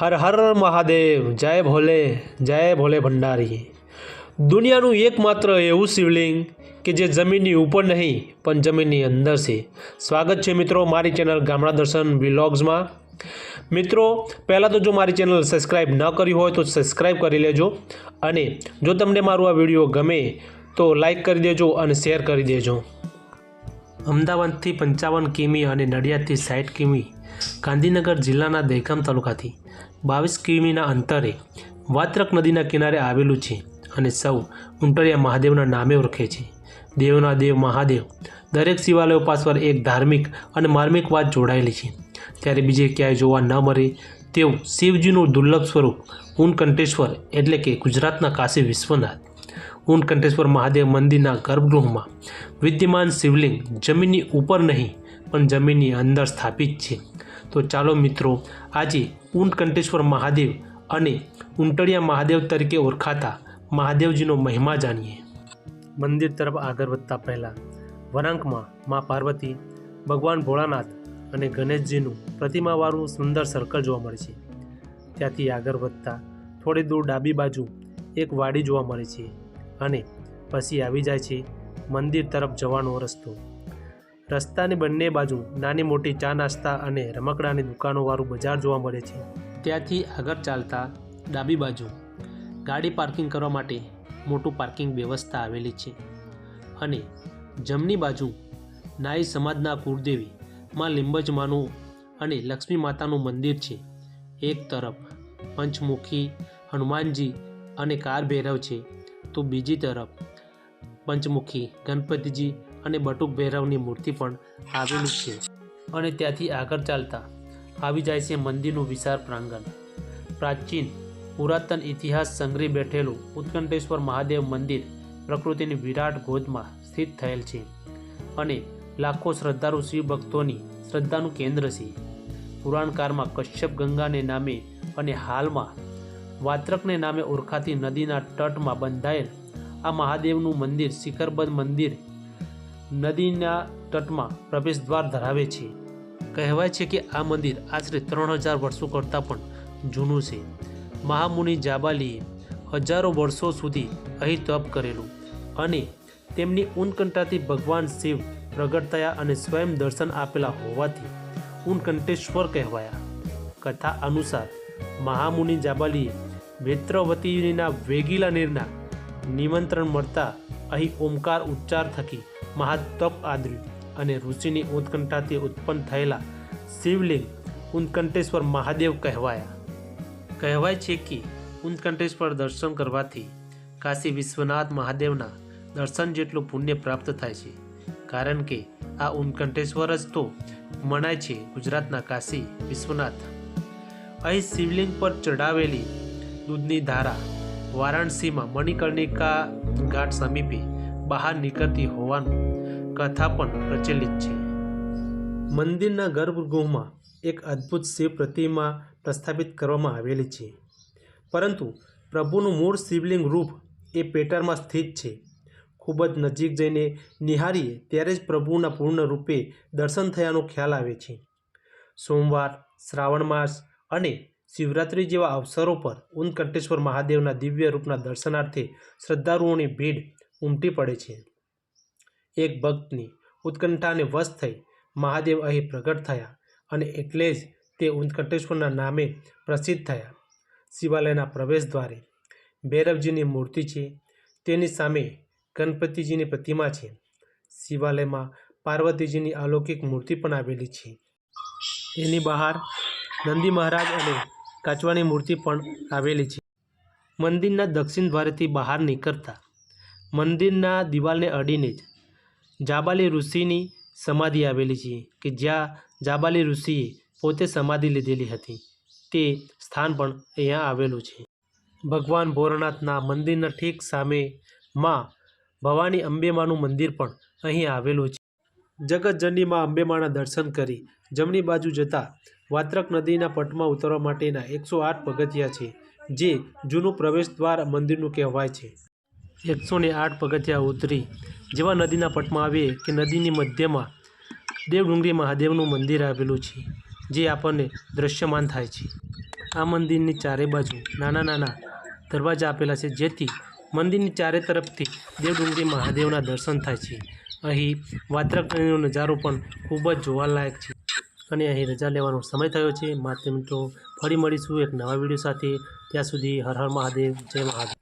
હર હર મહાદેવ, જય ભોલે જય ભોલે ભંડારી. દુનિયાનું એકમાત્ર એવું શિવલિંગ કે જે જમીનની ઉપર નહીં, પણ જમીનની અંદર છે. સ્વાગત છે મિત્રો મારી ચેનલ ગામડા દર્શન વિલોગ્સમાં. મિત્રો, પહેલાં તો જો મારી ચેનલ સબસ્ક્રાઈબ ન કરી હોય તો સબસ્ક્રાઈબ કરી લેજો અને જો તમને મારું આ વીડિયો ગમે તો લાઈક કરી દેજો અને શેર કરી દેજો. અમદાવાદથી પંચાવન કિમી અને નડિયાદથી સાઠ કિમી, ગાંધીનગર જિલ્લાના દહેગામ તાલુકાથી બાવીસ કિમીના અંતરે વાત્રક નદીના કિનારે આવેલું છે અને સૌ ઉંટરિયા મહાદેવના નામે ઓળખે છે. દેવના દેવ મહાદેવ દરેક શિવાલયો પાછળ એક ધાર્મિક અને માર્મિક વાત જોડાયેલી છે. ત્યારે બીજે ક્યાંય જોવા ન મળે તેવું શિવજીનું દુર્લભ સ્વરૂપ ઉનકંઠેશ્વર એટલે કે ગુજરાતના કાશી વિશ્વનાથ. ઊનકંઠેશ્વર મહાદેવ મંદિરના ગર્ભગૃહમાં વિદ્યમાન શિવલિંગ જમીનની ઉપર નહીં, પણ જમીનની અંદર સ્થાપિત છે. તો ચાલો મિત્રો, આજે ઊંટકંઠેશ્વર મહાદેવ અને ઉંટળિયા મહાદેવ તરીકે ઓળખાતા મહાદેવજીનો મહિમા જાણીએ. મંદિર તરફ આગળ વધતા પહેલાં વરાંકમાં મા પાર્વતી, ભગવાન ભોળાનાથ અને ગણેશજીનું પ્રતિમાવાળું સુંદર સર્કલ જોવા મળે છે. ત્યાંથી આગળ વધતા થોડી દૂર ડાબી બાજુ એક વાડી જોવા મળે છે. અને પછી આવી જાય છે મંદિર તરફ જવાનો રસ્તો. રસ્તાની બંને બાજુ નાની મોટી ચા નાસ્તા અને રમકડાની દુકાનોવાળું બજાર જોવા મળે છે. ત્યાંથી આગળ ચાલતા ડાબી બાજુ ગાડી પાર્કિંગ કરવા માટે મોટું પાર્કિંગ વ્યવસ્થા આવેલી છે અને જમણી બાજુ નાઈ સમાજના કુળદેવી માં લીંબજમાનું અને લક્ષ્મી માતાનું મંદિર છે. એક તરફ પંચમુખી, હનુમાનજી અને કાર ભૈરવ છે. તો બીજી તરફ પંચમુખી, ગણપતિજી અને બટુક ભૈરવની મૂર્તિ પણ આવેલી છે અને ત્યાંથી આગળ ચાલતા આવી જાય છે મંદિરનું વિશાળ પ્રાંગણ. પ્રાચીન, પુરાતન ઇતિહાસ સંગ્રહી બેઠેલું ઉત્કંઠેશ્વર મહાદેવ મંદિર પ્રકૃતિની વિરાટ ગોદમાં સ્થિત થયેલ છે અને લાખો શ્રદ્ધાળુ શિવ ભક્તોની શ્રદ્ધાનું કેન્દ્ર છે. પુરાણકાળમાં કશ્યપ ગંગાને નામે અને હાલમાં વાત્રકને નામે ઓળખાતી નદીના તટમાં બંધાયેલ આ મહાદેવનું મંદિર શિખરબંધ મંદિર નદીના તટમાં પ્રવેશદ્વાર ધરાવે છે. કહેવાય છે કે આ મંદિર આશરે ત્રણ હજાર વર્ષો કરતાં પણ જૂનું છે. મહામુનિ જાબાલીએ હજારો વર્ષો સુધી અહીં તપ કરેલું અને તેમની ઉનકંઠાથી ભગવાન શિવ પ્રગટ થયા અને સ્વયં દર્શન આપેલા હોવાથી ઉનકંઠેશ્વર કહેવાયા. કથા અનુસાર મહામુનિ જાબાલીએ વેત્રવતીના વેગીલા નીરના નિમંત્રણ મળતા અહીં ઓમકાર ઉચ્ચાર થકી મહાતપ આદર્યું અને ઋષિની ઉત્કંઠાથી ઉત્પન્ન થયેલા શિવલિંગ ઉત્કંઠેશ્વર મહાદેવ કહેવાયા. કહેવાય છે કે ઉત્કંઠેશ્વર દર્શન કરવાથી કાશી વિશ્વનાથ મહાદેવના દર્શન જેટલું પુણ્ય પ્રાપ્ત થાય છે. કારણ કે આ ઉત્કંઠેશ્વર જ તો મનાય છે ગુજરાતના કાશી વિશ્વનાથ. અહીં શિવલિંગ પર ચડાવેલી દૂધની ધારા વારાણસીમાં મણિકર્ણિકા ઘાટ સમીપે બહાર નીકળતી હોવાનું કથા પણ પ્રચલિત છે. મંદિરના ગર્ભગૃહમાં એક અદ્ભુત શિવ પ્રતિમા પ્રસ્થાપિત કરવામાં આવેલી છે. પરંતુ પ્રભુનું મૂળ શિવલિંગ રૂપ એ પેટરમાં સ્થિત છે. ખૂબ જ નજીક જઈને નિહાળીએ ત્યારે જ પ્રભુના પૂર્ણ રૂપે દર્શન થયાનો ખ્યાલ આવે છે. સોમવાર, શ્રાવણ માસ અને શિવરાત્રિ જેવા અવસરો પર ઉનકંઠેશ્વર મહાદેવના દિવ્ય રૂપના દર્શનાર્થે શ્રદ્ધાળુઓની ભીડ ઉમટી પડે છે. એક ભક્તની ઉત્કંઠાને વશ થઈ મહાદેવ અહીં પ્રગટ થયા અને એટલે જ તે ઉત્કંઠેશ્વરના નામે પ્રસિદ્ધ થયા. શિવાલયના પ્રવેશ દ્વારે ભૈરવજીની મૂર્તિ છે, તેની સામે ગણપતિજીની પ્રતિમા છે. શિવાલયમાં પાર્વતીજીની અલૌકિક મૂર્તિ પણ આવેલી છે. એની બહાર નંદી મહારાજ અને કાચવાની મૂર્તિ પણ આવેલી છે. મંદિરના દક્ષિણ દ્વારેથી બહાર નીકળતા મંદિરના દિવાલને અડીને જ જાબાલી ઋષિની સમાધિ આવેલી છે કે જ્યાં જાબાલી ઋષિએ પોતે સમાધિ લીધેલી હતી. તે સ્થાન પણ અહીંયા આવેલું છે. ભગવાન ભોરનાથના મંદિરના ઠીક સામે માં ભવાની અંબેમાનું મંદિર પણ અહીં આવેલું છે. જગતજનની માં અંબેમાના દર્શન કરી જમણી બાજુ જતાં વાત્રક નદીના પટમાં ઉતરવા માટેના એકસો આઠ પગથિયા છે, જે જૂનું પ્રવેશ દ્વાર મંદિરનું કહેવાય છે. એકસો ને આઠ પગથિયા ઉતરી જેવા નદીના પટમાં આવીએ કે નદીની મધ્યમાં દેવડુંગરી મહાદેવનું મંદિર આવેલું છે, જે આપણને દ્રશ્યમાન થાય છે. આ મંદિરની ચારે બાજુ નાના નાના દરવાજા આપેલા છે, જેથી મંદિરની ચારે તરફથી દેવડુંગરી મહાદેવના દર્શન થાય છે. અહીં વાત્રકનો નજારો પણ ખૂબ જ જોવાલાયક છે. અને અહીં રજા લેવાનો સમય થયો છે. માટે મિત્રો, ફરી મળીશું એક નવા વીડિયો સાથે. ત્યાં સુધી હર હર મહાદેવ, જય મહાદેવ.